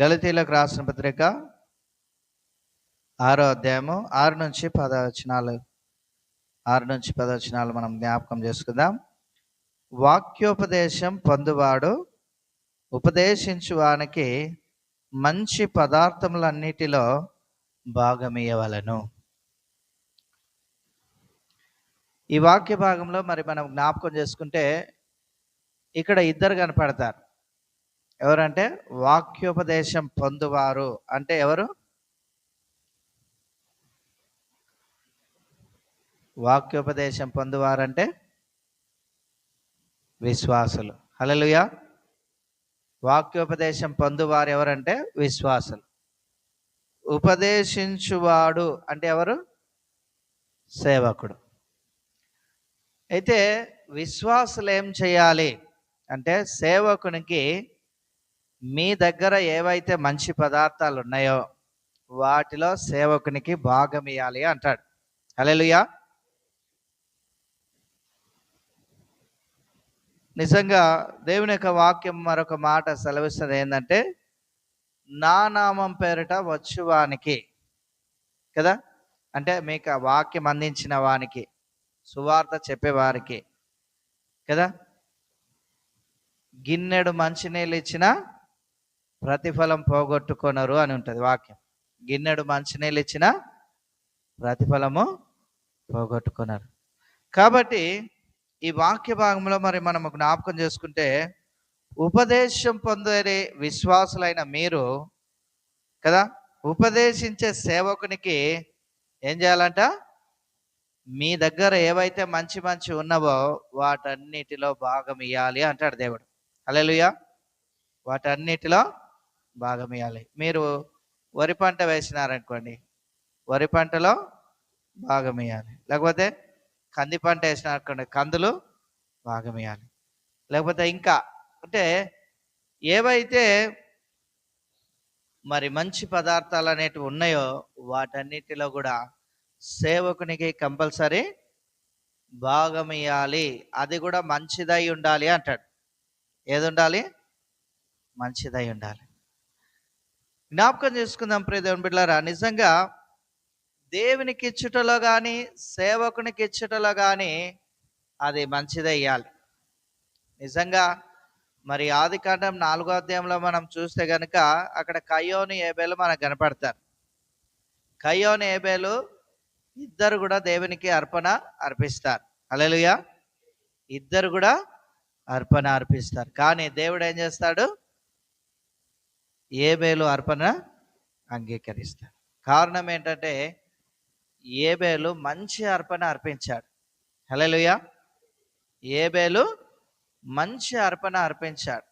గలతీలకు రాసిన పత్రిక ఆరో అధ్యాయము ఆరు నుంచి పదవచనాలు. ఆరు నుంచి పదవచనాలు మనం జ్ఞాపకం చేసుకుందాం. వాక్యోపదేశం పొందువాడు ఉపదేశించువానికి మంచి పదార్థములన్నిటిలో భాగమియవలను ఈ వాక్య భాగంలో మరి మనం జ్ఞాపకం చేసుకుంటే ఇక్కడ ఇద్దరు కనపడతారు. ఎవరంటే వాక్యోపదేశం పొందువారు. అంటే ఎవరు? వాక్యోపదేశం పొందువారంటే విశ్వాసులు. హలలుయా వాక్యోపదేశం పొందువారు ఎవరంటే విశ్వాసులు. ఉపదేశించువాడు అంటే ఎవరు? సేవకుడు. అయితే విశ్వాసులు ఏం చేయాలి? అంటే సేవకునికి మీ దగ్గర ఏవైతే మంచి పదార్థాలు ఉన్నాయో వాటిలో సేవకునికి భాగం ఇవ్వాలి అంటాడు. హల్లెలూయా. నిజంగా దేవుని యొక్క వాక్యం మరొక మాట సెలవిస్తుంది ఏంటంటే నా నామం పేరిట వచ్చువానికి కదా? అంటే మీకు ఆ వాక్యం అందించిన వానికి సువార్త చెప్పేవారికి కదా? గిన్నెడు మంచినీళ్ళు ఇచ్చిన ప్రతిఫలం పోగొట్టుకొనరు అని ఉంటుంది వాక్యం. గిన్నెడు మంచినీళ్ళు ఇచ్చిన ప్రతిఫలము పోగొట్టుకున్నారు కాబట్టి ఈ వాక్య భాగంలో మరి మనము జ్ఞాపకం చేసుకుంటే ఉపదేశం పొందే విశ్వాసులైన మీరు కదా ఉపదేశించే సేవకునికి ఏం చేయాలంట? మీ దగ్గర ఏవైతే మంచి మంచి ఉన్నవో వాటన్నిటిలో భాగం ఇవ్వాలి అంటాడు దేవుడు. అలెలుయా వాటన్నిటిలో భాగం ఇవ్వాలి మీరు వరి పంట వేసినారనుకోండి వరి పంటలో భాగం ఇవ్వాలి లేకపోతే కంది పంట వేసినారనుకోండి కందులు భాగం ఇవ్వాలి లేకపోతే ఇంకా అంటే ఏవైతే మరి మంచి పదార్థాలు అనేటివి ఉన్నాయో వాటన్నిటిలో కూడా సేవకునికి కంపల్సరీ భాగం ఇవ్వాలి అది కూడా మంచిదై ఉండాలి అంటాడు. ఏది ఉండాలి? మంచిదై ఉండాలి. జ్ఞాపకం చేసుకుందాం ప్రియదేవుని బిడ్డలారా. నిజంగా దేవునికి ఇచ్చుటలో కానీ సేవకునికి ఇచ్చుటలో కానీ అది మంచిదయ్యాలి ఇవ్వాలి నిజంగా మరి ఆది కాండం నాలుగో అధ్యాయంలో మనం చూస్తే కనుక అక్కడ కయ్యోని ఏబేలు మనకు కనపడతారు. కయ్యోని ఏబేలు ఇద్దరు కూడా దేవునికి అర్పణ అర్పిస్తారు. అలెలుయా ఇద్దరు కూడా అర్పణ అర్పిస్తారు. కానీ దేవుడు ఏం చేస్తాడు? ఏబేలు అర్పణ అంగీకరిస్తాడు. కారణం ఏంటంటే ఏబేలు మంచి అర్పణ అర్పించాడు. హలోయ ఏబేలు మంచి అర్పణ అర్పించాడు.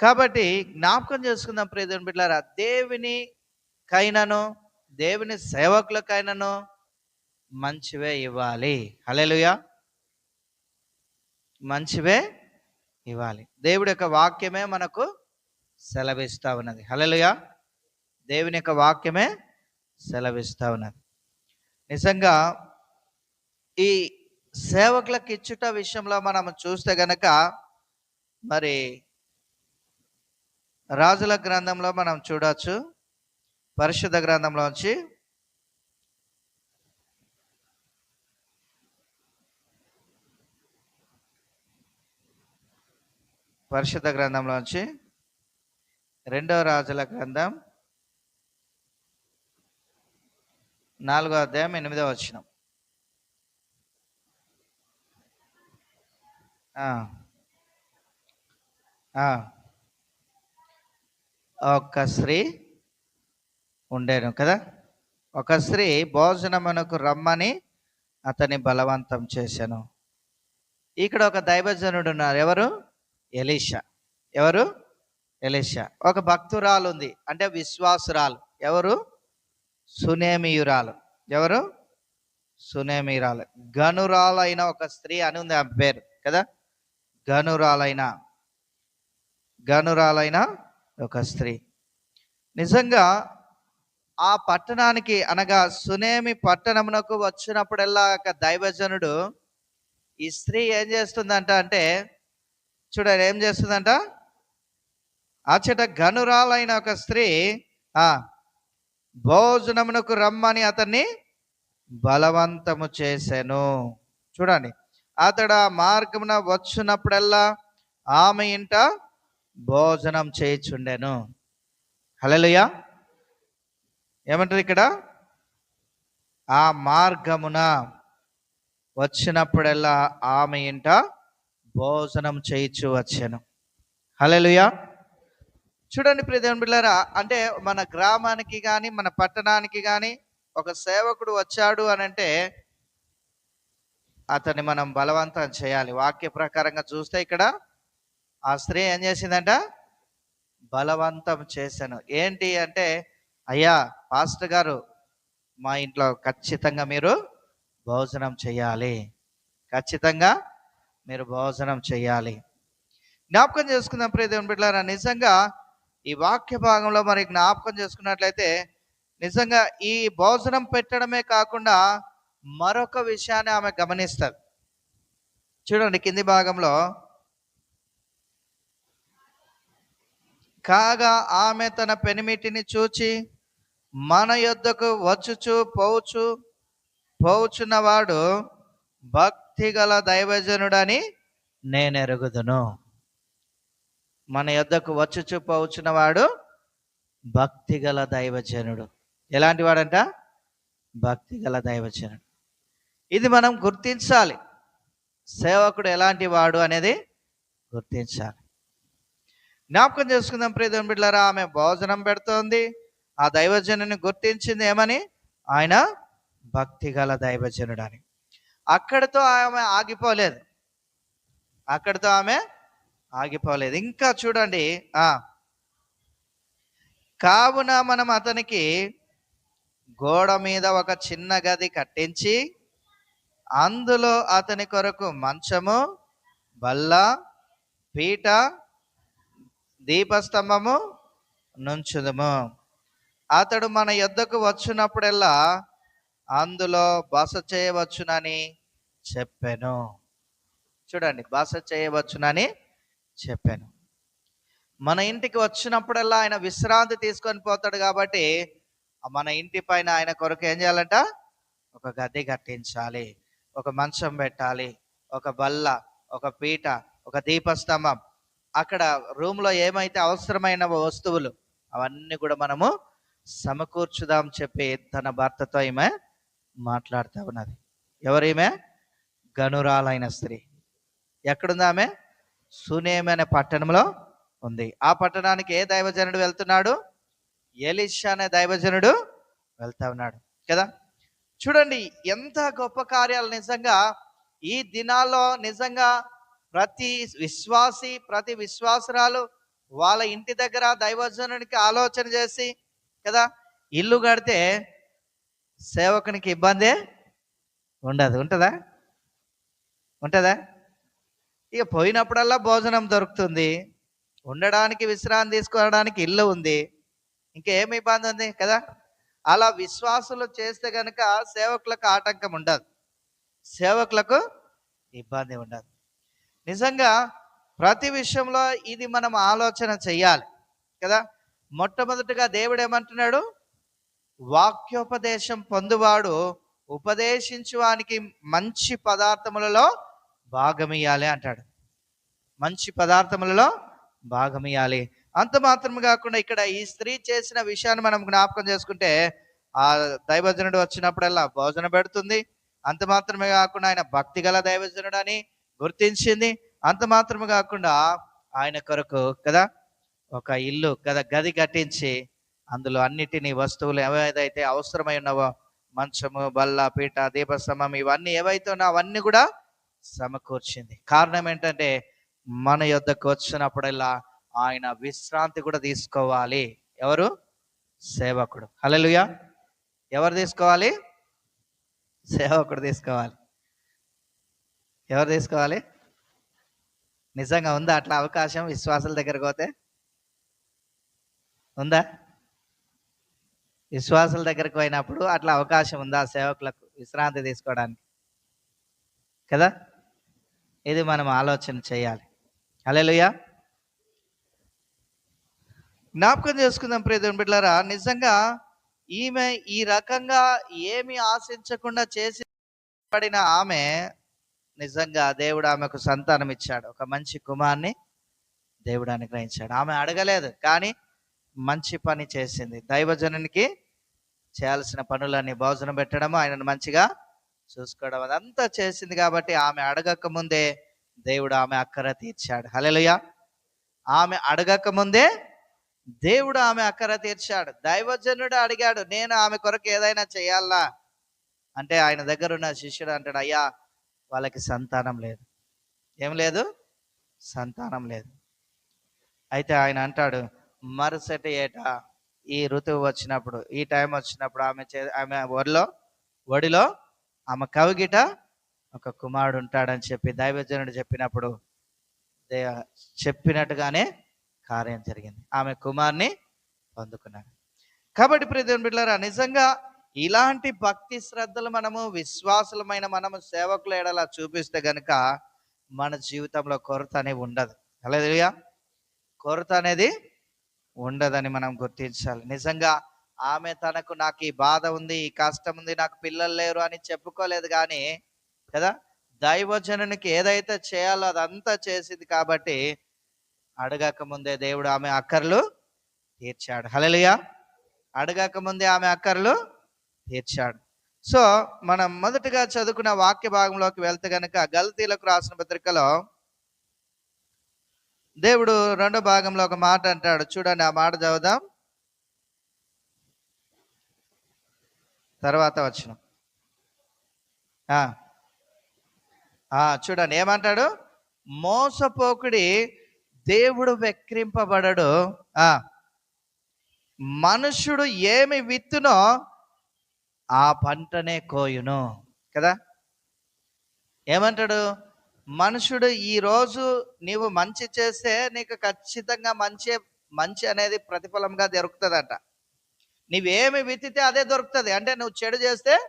కాబట్టి జ్ఞాపకం చేసుకుందాం ప్రియదేవుని బిడ్డారా దేవుని కైనను దేవుని సేవకులకైనను మంచివే ఇవ్వాలి. హలోయ మంచివే ఇవ్వాలి. దేవుడి యొక్క వాక్యమే మనకు సెలవిస్తా ఉన్నది. హలలుయా దేవుని యొక్క వాక్యమే సెలవిస్తా ఉన్నది. నిజంగా ఈ సేవకులకు ఇచ్చుట విషయంలో మనం చూస్తే గనక మరి రాజుల గ్రంథంలో మనం చూడవచ్చు పరిశుద్ధ గ్రంథంలోంచి పరిశుద్ధ గ్రంథంలోంచి రెండవ రాజుల గ్రంథం నాలుగో అధ్యాయం ఎనిమిదో వచ్చిన ఒక స్త్రీ ఉండేను కదా? ఒక స్త్రీ భోజనమునకు రమ్మని అతని బలవంతం చేశాను. ఇక్కడ ఒక దైవజనుడు ఉన్నారు. ఎవరు? ఎలీషా. ఎవరు? ఎలీషా. ఒక భక్తురాలు ఉంది అంటే విశ్వాసురాలు. ఎవరు? సునేమియురాలు. ఎవరు? సునేమిరాలు గనురాలైన ఒక స్త్రీ అని ఉంది ఆ పేరు. కదా? గనురాలైన గనురాలైన ఒక స్త్రీ. నిజంగా ఆ పట్టణానికి అనగా సునేమి పట్టణమునకు వచ్చినప్పుడల్లా ఒక దైవజనుడు ఈ స్త్రీ ఏం చేస్తుందంట అంటే చూడండి ఏం చేస్తుందంట? అచ్చట గనురాలైన ఒక స్త్రీ ఆ భోజనమునకు రమ్మని అతన్ని బలవంతము చేశాను చూడండి అతడు ఆ మార్గమున వచ్చినప్పుడల్లా ఆమె ఇంట భోజనం చేయుచుండెను. హల్లెలూయా. ఏమంటారు ఇక్కడ? ఆ మార్గమున వచ్చినప్పుడల్లా ఆమె ఇంట భోజనం చేయించు వచ్చాను. హలలుయా చూడండి ప్రియదేవుని బిళ్ళారా అంటే మన గ్రామానికి కానీ మన పట్టణానికి కానీ ఒక సేవకుడు వచ్చాడు అని అంటే అతన్ని మనం బలవంతం చేయాలి. వాక్య ప్రకారంగా చూస్తే ఇక్కడ ఆ స్త్రీ ఏం చేసిందంట? బలవంతం చేశాను. ఏంటి అంటే అయ్యా పాస్టర్ గారు మా ఇంట్లో ఖచ్చితంగా మీరు భోజనం చేయాలి. ఖచ్చితంగా మీరు భోజనం చేయాలి. జ్ఞాపకం చేసుకుందాం ప్రియ బిడ్డారా నిజంగా ఈ వాక్య భాగంలో మరి జ్ఞాపకం చేసుకున్నట్లయితే నిజంగా ఈ భోజనం పెట్టడమే కాకుండా మరొక విషయాన్ని ఆమె గమనిస్తారు చూడండి కింది భాగంలో కాగా ఆమె తన పెనిమిటిని చూచి మన యొద్దకు వచ్చుచు పోవచ్చు పోచున్నవాడు భక్తి గల దైవజనుడని నేను ఎరుగుదును మన యొద్దకు వచ్చుచు పోవుచున్నవాడు భక్తిగల దైవజనుడు. ఎలాంటి వాడంట? భక్తిగల దైవజనుడు. ఇది మనం గుర్తించాలి. సేవకుడు ఎలాంటి వాడు అనేది గుర్తించాలి. జ్ఞాపకం చేసుకుందాం ప్రియదేవుని బిడ్డారా ఆమె భోజనం పెడుతోంది. ఆ దైవజనుని గుర్తించింది ఏమని? ఆయన భక్తిగల దైవజనుడు అని. అక్కడితో ఆమె ఆగిపోలేదు. అక్కడితో ఆమె ఆగిపోలేదు. ఇంకా చూడండి ఆ. కావున మనం అతనికి గోడ మీద ఒక చిన్న గది కట్టించి అందులో అతని కొరకు మంచము బల్ల పీట దీపస్తంభము నుంచుదము. అతడు మన యొద్దకు వచ్చినప్పుడల్లా అందులో బస చేయవచ్చునని చెప్పాను. చూడండి బస చేయవచ్చునని చెప్పాను. మన ఇంటికి వచ్చినప్పుడల్లా ఆయన విశ్రాంతి తీసుకొని పోతాడు కాబట్టి మన ఇంటి పైన ఆయన కొరకు ఏం చేయాలంట? ఒక గది కట్టించాలి ఒక మంచం పెట్టాలి ఒక బల్ల ఒక పీట ఒక దీపస్తంభం. అక్కడ రూమ్లో ఏమైతే అవసరమైన వస్తువులు అవన్నీ కూడా మనము సమకూర్చుదాం చెప్పి తన భర్తతో ఈమె మాట్లాడుతూ ఉన్నది. ఎవరు ఈమె? గనురాలైన స్త్రీ. ఎక్కడుంది ఆమె? సునేమి అనే పట్టణంలో ఉంది. ఆ పట్టణానికి ఏ దైవజనుడు వెళ్తున్నాడు? ఎలిషా అనే దైవజనుడు వెళ్తా ఉన్నాడు. కదా? చూడండి ఎంత గొప్ప కార్యాలు నిజంగా ఈ దినాల్లో నిజంగా ప్రతి విశ్వాసి ప్రతి విశ్వాసరాలు వాళ్ళ ఇంటి దగ్గర దైవజనునికి ఆలోచన చేసి కదా? ఇల్లు కడితే సేవకునికి ఇబ్బందే ఉండదు. ఉంటుందా? ఉంటుందా? ఇక పోయినప్పుడల్లా భోజనం దొరుకుతుంది. ఉండడానికి విశ్రాంతి తీసుకోవడానికి ఇల్లు ఉంది. ఇంకేమి ఇబ్బంది ఉంది కదా? అలా విశ్వాసులు చేస్తే కనుక సేవకులకు ఆటంకం ఉండదు. సేవకులకు ఇబ్బంది ఉండదు. నిజంగా ప్రతి విషయంలో ఇది మనం ఆలోచన చెయ్యాలి కదా? మొట్టమొదటిగా దేవుడు ఏమంటున్నాడు? వాక్యోపదేశం పొందువాడు ఉపదేశించువానికి మంచి పదార్థములలో భాగమియాలి అంటాడు. మంచి పదార్థములలో భాగమియాలి అంత మాత్రం కాకుండా ఇక్కడ ఈ స్త్రీ చేసిన విషయాన్ని మనం జ్ఞాపకం చేసుకుంటే ఆ దైవజనుడు వచ్చినప్పుడల్లా భోజనం పెడుతుంది. అంత మాత్రమే కాకుండా ఆయన భక్తి గల దైవజనుడు అని గుర్తించింది. అంత మాత్రమే కాకుండా ఆయన కొరకు కదా ఒక ఇల్లు కదా గది కట్టించి అందులో అన్నిటినీ వస్తువులు ఏవైతే అవసరమై ఉన్నావో మంచము బల్ల పీట దీపస్తంభం ఇవన్నీ ఏవైతే ఉన్నావో అవన్నీ కూడా సమకూర్చింది. కారణం ఏంటంటే మన యొద్దకు వచ్చినప్పుడల్లా ఆయన విశ్రాంతి కూడా తీసుకోవాలి. ఎవరు? సేవకుడు. హల్లెలూయా. ఎవరు తీసుకోవాలి? సేవకుడు తీసుకోవాలి. ఎవరు తీసుకోవాలి? నిజంగా ఉందా అట్లా అవకాశం విశ్వాసాల దగ్గరకు పోతే? ఉందా? విశ్వాసాల దగ్గరకు పోయినప్పుడు అట్లా అవకాశం ఉందా సేవకులకు విశ్రాంతి తీసుకోవడానికి? కదా? ఇది మనం ఆలోచన చేయాలి. అలెలుయా జ్ఞాపకం చేసుకుందాం ప్రియదేవుని బిడ్డారా నిజంగా ఈమె ఈ రకంగా ఏమి ఆశించకుండా చేసి పడిన ఆమె నిజంగా దేవుడు ఆమెకు సంతానం ఇచ్చాడు. ఒక మంచి కుమార్ని దేవుడు అనుగ్రహించాడు. ఆమె అడగలేదు కానీ మంచి పని చేసింది. దైవజనునికి చేయాల్సిన పనులన్నీ భోజనం పెట్టడము ఆయనను మంచిగా చూసుకోవడం అదంతా చేసింది కాబట్టి ఆమె అడగక ముందే దేవుడు ఆమె అక్కర తీర్చాడు. హల్లెలూయ. ఆమె అడగక ముందే దేవుడు ఆమె అక్కర తీర్చాడు. దైవజనుడు అడిగాడు నేను ఆమె కొరకు ఏదైనా చేయాలా? అంటే ఆయన దగ్గర ఉన్న శిష్యుడు అంటాడు అయ్యా వాళ్ళకి సంతానం లేదు. ఏం లేదు? సంతానం లేదు. అయితే ఆయన అంటాడు మరుసటి ఏట ఈ ఋతువు వచ్చినప్పుడు ఈ టైం వచ్చినప్పుడు ఆమె చే ఆమె ఒడిలో ఒడిలో ఆమె కవిగిట ఒక కుమారుడు ఉంటాడని చెప్పి దైవజనుడు చెప్పినప్పుడు చెప్పినట్టుగానే కార్యం జరిగింది. ఆమె కుమార్ని పొందుకున్నాడు. కాబట్టి ప్రియదేవుని బిడ్డలారా నిజంగా ఇలాంటి భక్తి శ్రద్ధలు మనము విశ్వాసులమైన మనము సేవకులు ఎడలా చూపిస్తే గనుక మన జీవితంలో కొరత అనేది ఉండదు. అలాగే కొరత అనేది ఉండదని మనం గుర్తించాలి. నిజంగా ఆమె తనకు నాకు ఈ బాధ ఉంది ఈ కష్టం ఉంది నాకు పిల్లలు లేరు అని చెప్పుకోలేదు కానీ కదా? దైవజనునికి ఏదైతే చేయాలో అదంతా చేసింది కాబట్టి అడగక ముందే దేవుడు ఆమె అక్కర్లు తీర్చాడు. హలలియా అడగక ముందే ఆమె అక్కర్లు తీర్చాడు. సో మనం మొదటగా చదువుకున్న వాక్య భాగంలోకి వెళ్తే గనక గల్తీలకు రాసిన పత్రికలో దేవుడు రెండో భాగంలో ఒక మాట అంటాడు. చూడండి ఆ మాట చదువుదాం. తర్వాత వచ్చిన చూడండి ఏమంటాడు? మోసపోకుడి దేవుడు వెక్రింపబడడు ఆ. మనుషుడు ఏమి విత్తునో ఆ పంటనే కోయును. కదా? ఏమంటాడు? మనుషుడు ఈ రోజు నీవు మంచి చేస్తే నీకు ఖచ్చితంగా మంచి మంచి అనేది ప్రతిఫలంగా దొరుకుతుందంట నీవేమి విత్తితే అదే దొరుకుతుంది. అంటే నువ్వు చెడు చేస్తే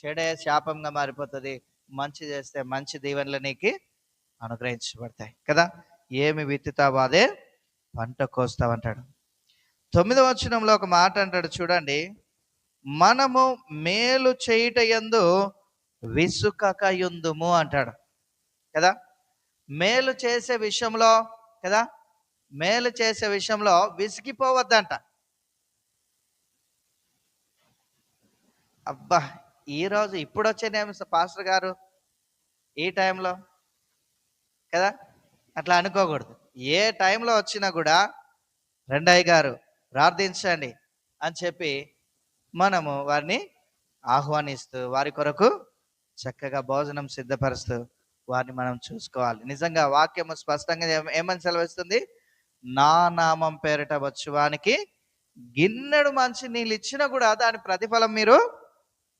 చెడే శాపంగా మారిపోతుంది. మంచి చేస్తే మంచి దీవెనలు నీకు అనుగ్రహించబడతాయి. కదా? ఏమి విత్తుతావో అదే పంట కోస్తావంటాడు. తొమ్మిదవ వచనంలో ఒక మాట అంటాడు చూడండి. మనము మేలు చేయుట ఎందు విసుకక యుందుము అంటాడు. కదా? మేలు చేసే విషయంలో కదా? మేలు చేసే విషయంలో విసిగిపోవద్దంట. అబ్బా ఈరోజు ఇప్పుడు వచ్చేనేమి పాస్టర్ గారు? ఈ టైంలో? కదా? అట్లా అనుకోకూడదు. ఏ టైంలో వచ్చినా కూడా రెండయ్య గారు ప్రార్థించండి అని చెప్పి మనము వారిని ఆహ్వానిస్తూ వారి కొరకు చక్కగా భోజనం సిద్ధపరుస్తూ వారిని మనం చూసుకోవాలి. నిజంగా వాక్యము స్పష్టంగా ఏమని సెలవిస్తుంది? నా నామం పేరిట వచ్చువానికి గిన్నెడు మంచి నీళ్ళు ఇచ్చినా కూడా దాని ప్రతిఫలం మీరు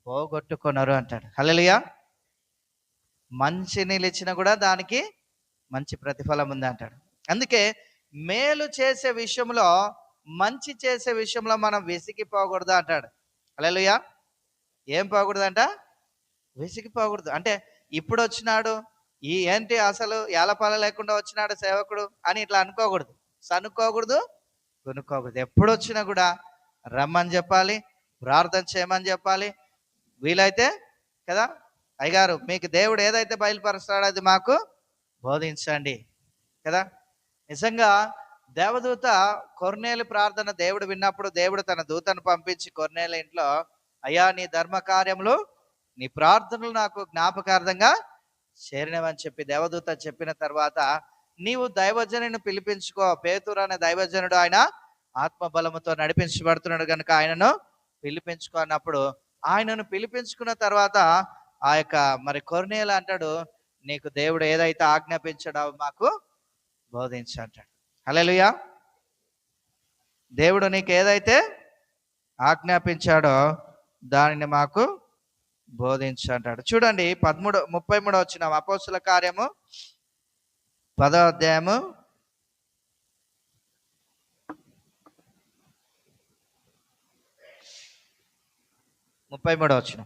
పోగొట్టుకున్నారు అంటాడు. హలలియా మంచి నీళ్ళు ఇచ్చినా కూడా దానికి మంచి ప్రతిఫలం ఉంది అంటాడు. అందుకే మేలు చేసే విషయంలో మంచి చేసే విషయంలో మనం విసిగిపోకూడదు అంటాడు. అలెలుయా ఏం పోకూడదంట? విసిగిపోకూడదు అంటే ఇప్పుడు వచ్చినాడు ఈ ఏంటి అసలు ఏలపాల లేకుండా వచ్చినాడు సేవకుడు అని ఇట్లా అనుకోకూడదు. సనుక్కోకూడదు కొనుక్కోకూడదు. ఎప్పుడు వచ్చినా కూడా రమ్మని చెప్పాలి ప్రార్థన చేయమని చెప్పాలి వీలైతే కదా? అయ్యగారు మీకు దేవుడు ఏదైతే బయలుపరుస్తాడో అది మాకు బోధించండి కదా? నిజంగా దేవదూత కొర్నేలు ప్రార్థన దేవుడు విన్నప్పుడు దేవుడు తన దూతను పంపించి కొర్నేలు ఇంట్లో అయ్యా నీ ధర్మ కార్యములు నీ ప్రార్థనలు నాకు జ్ఞాపకార్థంగా చేరినవని చెప్పి దేవదూత చెప్పిన తర్వాత నీవు దైవజనుని పిలిపించుకో. పేతురు అనే దైవజనుడు ఆయన ఆత్మ బలముతో నడిపించబడుతున్నాడు కనుక ఆయనను పిలిపించుకో అన్నప్పుడు ఆయనను పిలిపించుకున్న తర్వాత ఆ యొక్క మరి కొర్నేలు అంటాడు నీకు దేవుడు ఏదైతే ఆజ్ఞాపించాడో మాకు బోధించు అంటాడు. హలోయా దేవుడు నీకు ఏదైతే ఆజ్ఞాపించాడో దానిని మాకు బోధించు అంటాడు. చూడండి పదమూడు ముప్పై మూడు వచ్చిన అపోసుల కార్యము పదో అధ్యాయము ముప్పై మూడు వచ్చిన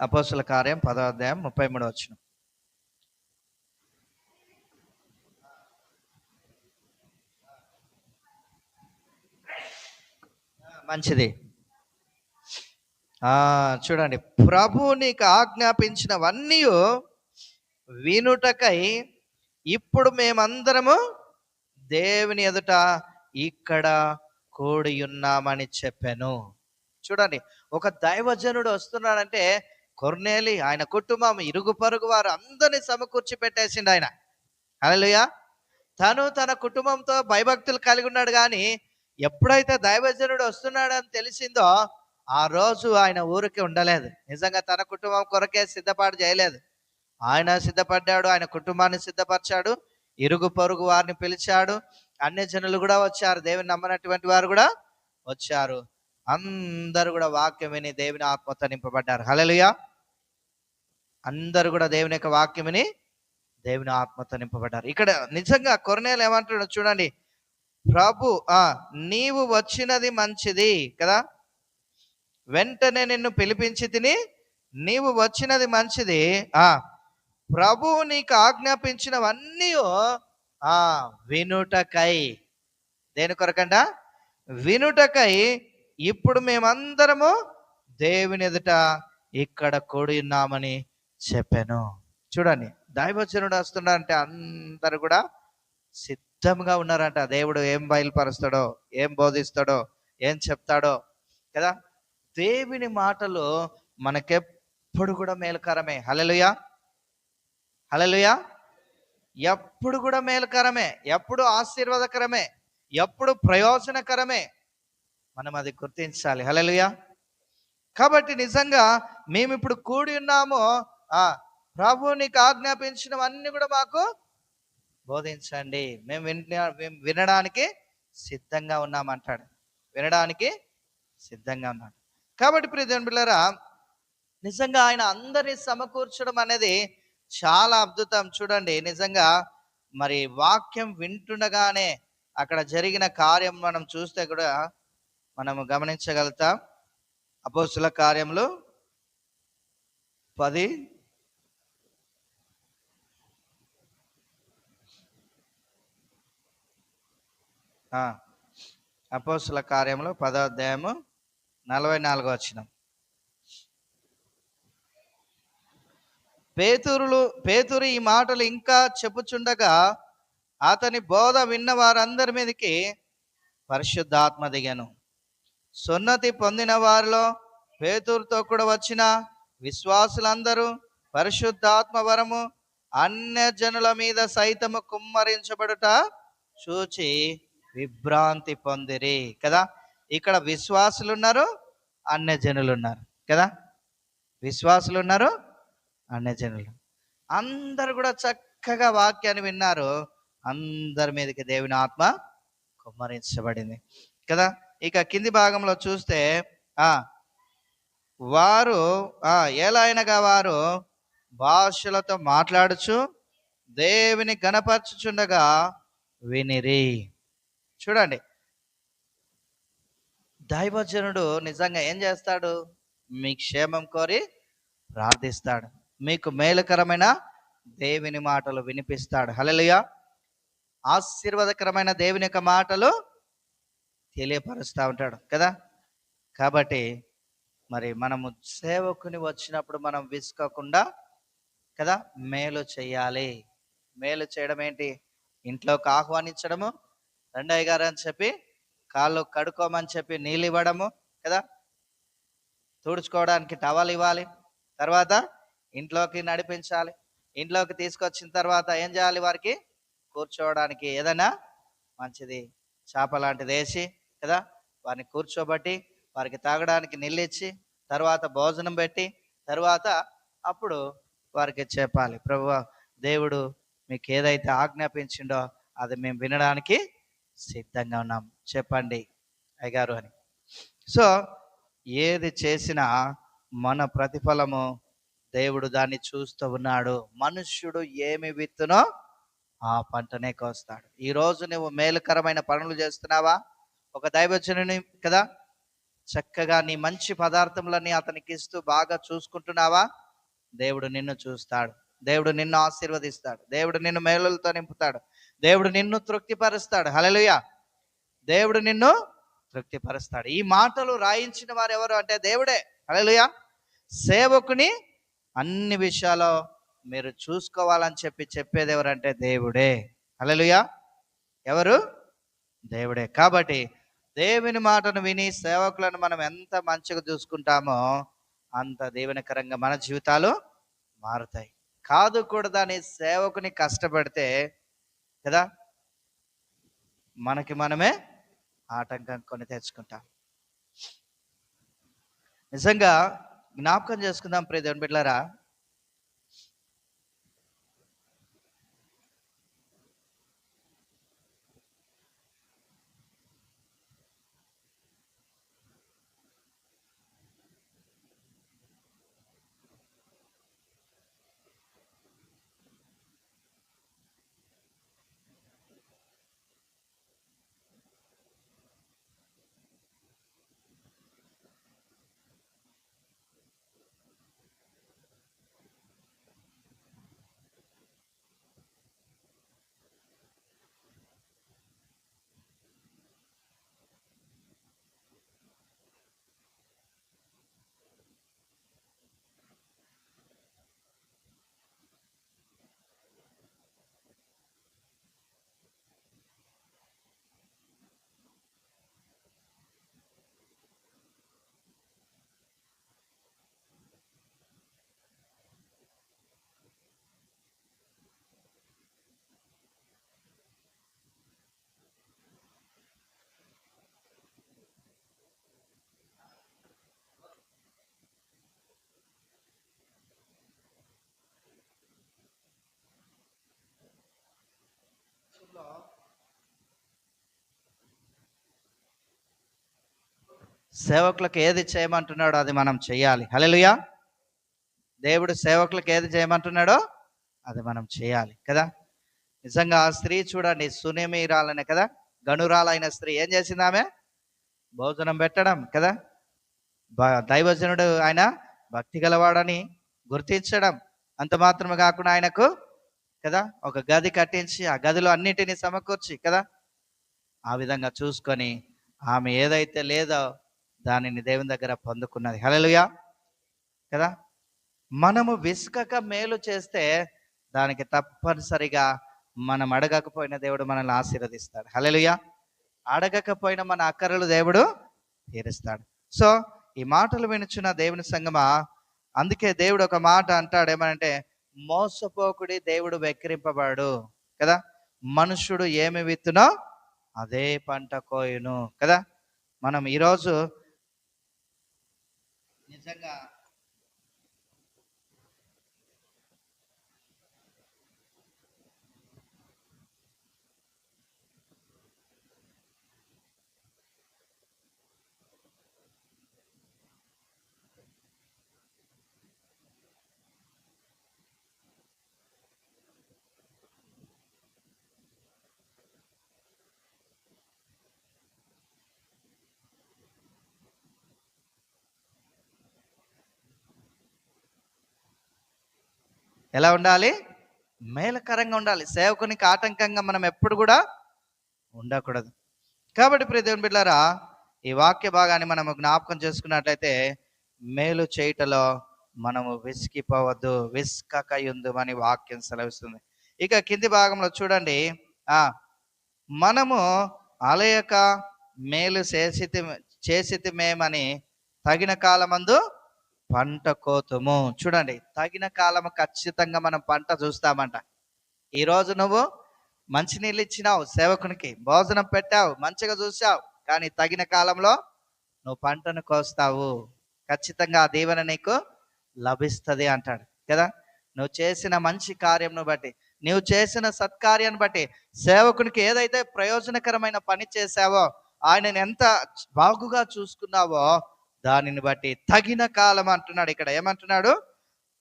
అపోసుల కార్యం పదో అధ్యాయం ముప్పై మూడు వచ్చిన మంచిది. చూడండి. ప్రభు నీకు ఆజ్ఞాపించినవన్నీ వినుటకై ఇప్పుడు మేమందరము దేవుని ఎదుట ఇక్కడ కూడి ఉన్నామని చెప్పాను. చూడండి. ఒక దైవజనుడు వస్తున్నాడంటే కొర్నేలి ఆయన కుటుంబం ఇరుగు పరుగు వారు అందరిని సమకూర్చి పెట్టేసిండు ఆయన. హల్లెలూయా. తను తన కుటుంబంతో భయభక్తులు కలిగి ఉన్నాడు కానీ ఎప్పుడైతే దైవజనుడు వస్తున్నాడని తెలిసిందో ఆ రోజు ఆయన ఊరికి ఉండలేదు. నిజంగా తన కుటుంబం కొరకే సిద్ధపాటు చేయలేదు. ఆయన సిద్ధపడ్డాడు ఆయన కుటుంబాన్ని సిద్ధపరిచాడు ఇరుగు పొరుగు వారిని పిలిచాడు అన్య జనులు కూడా వచ్చారు దేవుని నమ్మనటువంటి వారు కూడా వచ్చారు. అందరూ కూడా వాక్యం విని దేవుని ఆత్మతో నింపబడ్డారు. హలలుయా అందరూ కూడా దేవుని యొక్క వాక్యం విని దేవుని ఆత్మతో నింపబడ్డారు. ఇక్కడ నిజంగా కొరనేలు ఏమంటాడు చూడండి. ప్రభు ఆ నీవు వచ్చినది మంచిది కదా? వెంటనే నిన్ను పిలిపించి తిని నీవు వచ్చినది మంచిది. ఆ ప్రభు నీకు ఆజ్ఞాపించినవన్నీ ఆ వినుటకై. దేని కొరకంట వినుటకై ఇప్పుడు మేమందరము దేవుని ఎదుట ఇక్కడ కూడి ఉన్నామని చెప్పాను. చూడండి దైవచనుడు వస్తున్నాడంటే అందరు కూడా సిద్ధంగా ఉన్నారంట. దేవుడు ఏం బయలుపరుస్తాడో ఏం బోధిస్తాడో ఏం చెప్తాడో కదా? దేవుని మాటలు మనకెప్పుడు కూడా మేలుకరమే. హలలుయా హలలుయా ఎప్పుడు కూడా మేలుకరమే. ఎప్పుడు ఆశీర్వాదకరమే. ఎప్పుడు ప్రయోజనకరమే. మనం అది గుర్తించాలి. హలలుయా కాబట్టి నిజంగా మేము ఇప్పుడు కూడి ఉన్నాము ఆ ప్రభు నీకు ఆజ్ఞాపించినవన్నీ కూడా మాకు బోధించండి. మేము విన మేము వినడానికి సిద్ధంగా ఉన్నామంటాడు. వినడానికి సిద్ధంగా ఉన్నాడు. కాబట్టి ప్రియజన్ పిల్లరా నిజంగా ఆయన అందరినీ సమకూర్చడం అనేది చాలా అద్భుతం. చూడండి నిజంగా మరి వాక్యం వింటుండగానే అక్కడ జరిగిన కార్యం మనం చూస్తే కూడా మనము గమనించగలుగుతాం. అపోస్తుల కార్యములు పది. ఆ, అపోస్తుల కార్యములు పదో అధ్యాయము నలభై నాలుగో వచ్చిన పేతురులు పేతురు ఈ మాటలు ఇంకా చెప్పుచుండగా అతని బోధ విన్న వారందరి మీదకి పరిశుద్ధాత్మ దిగాను. సున్నతి పొందిన వారిలో పేతురుతో కూడా వచ్చిన విశ్వాసులందరూ పరిశుద్ధాత్మవరము అన్య జనుల మీద సైతము కుమ్మరించబడుట చూచి విభ్రాంతి పొందిరి కదా? ఇక్కడ విశ్వాసులు ఉన్నారు అన్య జనులు ఉన్నారు కదా? విశ్వాసులు ఉన్నారు అన్య జనులు. అందరు కూడా చక్కగా వాక్యాన్ని విన్నారు. అందరి మీదకి దేవుని ఆత్మ కుమ్మరించబడింది కదా? ఇక కింది భాగంలో చూస్తే ఆ వారు ఆ ఎలా అయినగా వారు భాషలతో మాట్లాడుచు దేవుని గణపరచుచుండగా వినిరి. చూడండి. దైవజనుడు నిజంగా ఏం చేస్తాడు? మీ క్షేమం కోరి ప్రార్థిస్తాడు. మీకు మేలుకరమైన దేవుని మాటలు వినిపిస్తాడు. హల్లెలూయా. ఆశీర్వాదకరమైన దేవుని యొక్క మాటలు తెలియపరుస్తూ ఉంటాడు కదా? కాబట్టి మరి మనము సేవకుని వచ్చినప్పుడు మనం విసుకోకుండా కదా? మేలు చేయాలి. మేలు చేయడం ఏంటి? ఇంట్లోకి ఆహ్వానించడము. రెండయ్య గారు అని చెప్పి కాళ్ళు కడుక్కోమని చెప్పి నీళ్ళు ఇవ్వడము కదా? తుడుచుకోవడానికి టవల్ ఇవ్వాలి. తర్వాత ఇంట్లోకి నడిపించాలి. ఇంట్లోకి తీసుకొచ్చిన తర్వాత ఏం చేయాలి వారికి? కూర్చోవడానికి ఏదైనా మంచిది. చేప లాంటిది వేసి కదా? వారిని కూర్చోబట్టి వారికి తాగడానికి నీళ్ళిచ్చి తర్వాత భోజనం పెట్టి తర్వాత అప్పుడు వారికి చెప్పాలి ప్రభు దేవుడు మీకు ఏదైతే ఆజ్ఞాపించిండో అది మేము వినడానికి సిద్ధంగా ఉన్నాం. చెప్పండి అయ్యగారు అని. సో ఏది చేసినా మన ప్రతిఫలము దేవుడు దాన్ని చూస్తూ ఉన్నాడు. మనుష్యుడు ఏమి విత్తునో ఆ పంటనే కోస్తాడు. ఈ రోజు నువ్వు మేలుకరమైన పనులు చేస్తున్నావా? ఒక దైవజనుని కదా? చక్కగా నీ మంచి పదార్థములన్నీ అతనికి ఇస్తూ బాగా చూసుకుంటున్నావా? దేవుడు నిన్ను చూస్తాడు. దేవుడు నిన్ను ఆశీర్వదిస్తాడు. దేవుడు నిన్ను మేలులతో నింపుతాడు. దేవుడు నిన్ను తృప్తిపరుస్తాడు. హలలుయ దేవుడు నిన్ను తృప్తిపరుస్తాడు. ఈ మాటలు రాయించిన వారు ఎవరు అంటే దేవుడే. హలలుయ సేవకుని అన్ని విషయాల్లో మీరు చూసుకోవాలని చెప్పి చెప్పేది ఎవరంటే దేవుడే. హలలుయ ఎవరు? దేవుడే. కాబట్టి దేవుని మాటను విని సేవకులను మనం ఎంత మంచిగా చూసుకుంటామో అంత దేవునికరంగా మన జీవితాలు మారుతాయి. కాదు కూడా దాని సేవకుని కష్టపడితే కదా మనకి మనమే ఆటంకం కొని తెచ్చుకుంటాం. నిజంగా జ్ఞాపకం చేసుకుందాం ప్రియ దేవుని బిడ్డలారా సేవకులకు ఏది చేయమంటున్నాడో అది మనం చేయాలి. హలెలుయా దేవుడు సేవకులకు ఏది చేయమంటున్నాడో అది మనం చేయాలి కదా. నిజంగా ఆ స్త్రీ చూడండి సునేమిరాలనే కదా. గనురాలైన స్త్రీ ఏం చేసింది ఆమె? భోజనం పెట్టడం కదా. దైవజనుడు ఆయన భక్తి గలవాడని గుర్తించడం. అంత మాత్రమే కాకుండా ఆయనకు కదా ఒక గది కట్టించి ఆ గదిలో అన్నిటినీ సమకూర్చి కదా. ఆ విధంగా చూసుకొని ఆమె ఏదైతే లేదో దానిని దేవుని దగ్గర పొందుకున్నది. హలలుయా కదా? మనము విసుకక మేలు చేస్తే దానికి తప్పనిసరిగా మనం అడగకపోయిన దేవుడు మనల్ని ఆశీర్వదిస్తాడు. హలలుయా అడగకపోయిన మన అక్కరలు దేవుడు తీరుస్తాడు. సో ఈ మాటలు వినుచున్న దేవుని సంగమా అందుకే దేవుడు ఒక మాట అంటాడు ఏమనంటే మోసపోకుడి దేవుడు వెక్కిరింపబడు. కదా? మనుషుడు ఏమి విత్తునో అదే పంట కోయును. కదా? మనం ఈరోజు నిజంగా ఎలా ఉండాలి? మేలకరంగా ఉండాలి. సేవకునికి ఆటంకంగా మనం ఎప్పుడు కూడా ఉండకూడదు. కాబట్టి ప్రియ బిడ్డారా ఈ వాక్య భాగాన్ని మనము జ్ఞాపకం చేసుకున్నట్లయితే మేలు చేయటలో మనము విసికిపోవద్దు విస్కకయుందు అని వాక్యం సెలవిస్తుంది. ఇక కింది భాగంలో చూడండి. ఆ మనము అలయక మేలు చేసితి చేసితి మేమని తగిన కాలమందు పంట కోతము. చూడండి తగిన కాలం ఖచ్చితంగా మనం పంట చూస్తామంట. ఈ రోజు నువ్వు మంచినీళ్ళు ఇచ్చినావు సేవకునికి భోజనం పెట్టావు మంచిగా చూసావు కానీ తగిన కాలంలో నువ్వు పంటను కోస్తావు. ఖచ్చితంగా ఆ దీవెన నీకు లభిస్తుంది అంటాడు కదా? నువ్వు చేసిన మంచి కార్యంను బట్టి నువ్వు చేసిన సత్కార్యాన్ని బట్టి సేవకునికి ఏదైతే ప్రయోజనకరమైన పని చేశావో ఆయనను ఎంత బాగుగా చూసుకున్నావో దానిని బట్టి తగిన కాలం అంటున్నాడు. ఇక్కడ ఏమంటున్నాడు?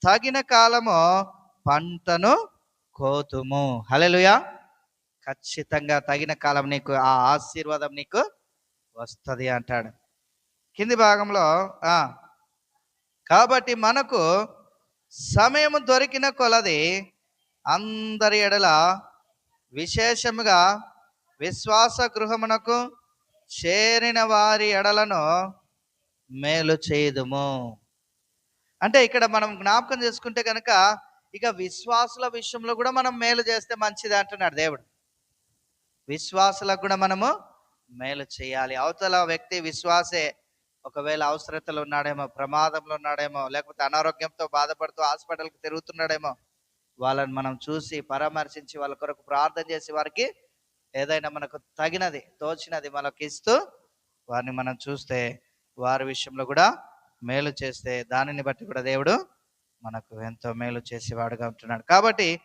తగిన కాలము పంటను కోతుము. హలెలుయా ఖచ్చితంగా తగిన కాలం నీకు ఆ ఆశీర్వాదం నీకు వస్తుంది అంటాడు. కింది భాగంలో ఆ కాబట్టి మనకు సమయం దొరికిన కొలది అందరి ఎడల విశేషముగా విశ్వాస గృహమునకు చేరిన వారి ఎడలను మేలు చేయదుము. అంటే ఇక్కడ మనం జ్ఞాపకం చేసుకుంటే కనుక ఇక విశ్వాసుల విషయంలో కూడా మనం మేలు చేస్తే మంచిది అంటున్నాడు దేవుడు. విశ్వాసులకు కూడా మనము మేలు చేయాలి. అవతల వ్యక్తి విశ్వాసే. ఒకవేళ అవసరతలు ఉన్నాడేమో ప్రమాదంలో ఉన్నాడేమో లేకపోతే అనారోగ్యంతో బాధపడుతూ హాస్పిటల్కి తిరుగుతున్నాడేమో వాళ్ళని మనం చూసి పరామర్శించి వాళ్ళ కొరకు ప్రార్థన చేసి వారికి ఏదైనా మనకు తగినది తోచినది మనకి ఇస్తూ వారిని మనం చూస్తే వారి విషయంలో కూడా మేలు చేస్తే దానిని బట్టి కూడా దేవుడు మనకు ఎంతో మేలు చేసేవాడుగా ఉంటున్నాడు. కాబట్టి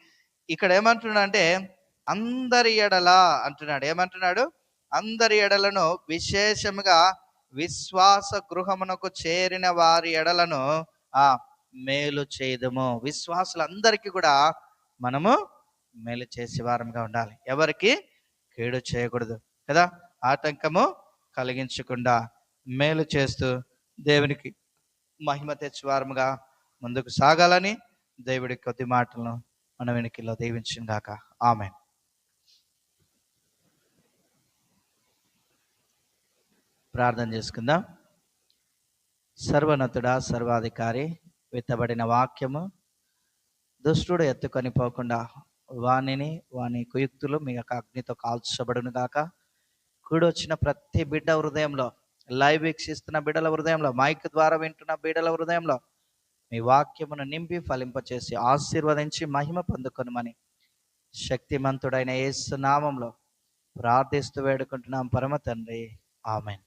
ఇక్కడ ఏమంటున్నాడు అంటే అందరి ఎడల అంటున్నాడు. ఏమంటున్నాడు? అందరి ఎడలను విశేషముగా విశ్వాస గృహమునకు చేరిన వారి ఎడలను ఆ మేలు చేయదము. విశ్వాసులందరికీ కూడా మనము మేలు చేసే వారంగా ఉండాలి. ఎవరికి? కీడు చేయకూడదు. కదా? ఆటంకము కలిగించకుండా మేలు చేస్తూ దేవునికి మహిమ తెచ్చువారముగా ముందుకు సాగాలని దేవుడి కొద్ది మాటలను మన వెనుకలో దీవించిన గాక. ఆమె ప్రార్థన చేసుకుందాం. సర్వనతుడా సర్వాధికారి విత్తబడిన వాక్యము దుష్టుడు ఎత్తుకొని పోకుండా వాణిని వాని కుయుక్తులు మీ యొక్క అగ్నితో కాల్చబడును గాక కూడొచ్చిన ప్రతి బిడ్డ హృదయంలో లైవ్ వీక్షిస్తున్న బిడల హృదయంలో మైక్ ద్వారా వింటున్న బిడల హృదయంలో మీ వాక్యమును నింపి ఫలింపచేసి ఆశీర్వదించి మహిమ పొందుకొనమని శక్తిమంతుడైన యేసు నామంలో ప్రార్థిస్తూ వేడుకుంటున్నాం. పరమ తండ్రి. ఆమెన్.